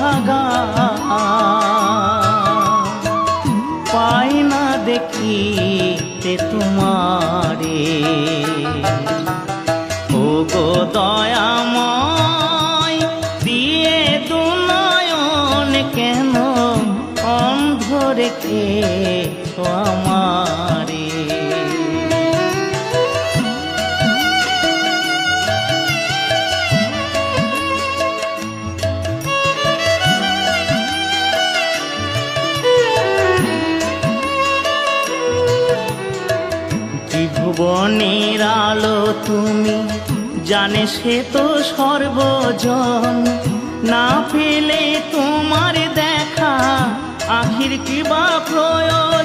ভাগা পাই না দেখিতে তোমারে। ও গো দয়াময় দিয়ে দুনয়ন কেন অন্ধ রেখে আমার ত্রিভুবনের আলো তুমি, জানে সে তো সর্বজন। না ফেলে তোমার দেখা, আখির কি বা প্রয়োজন।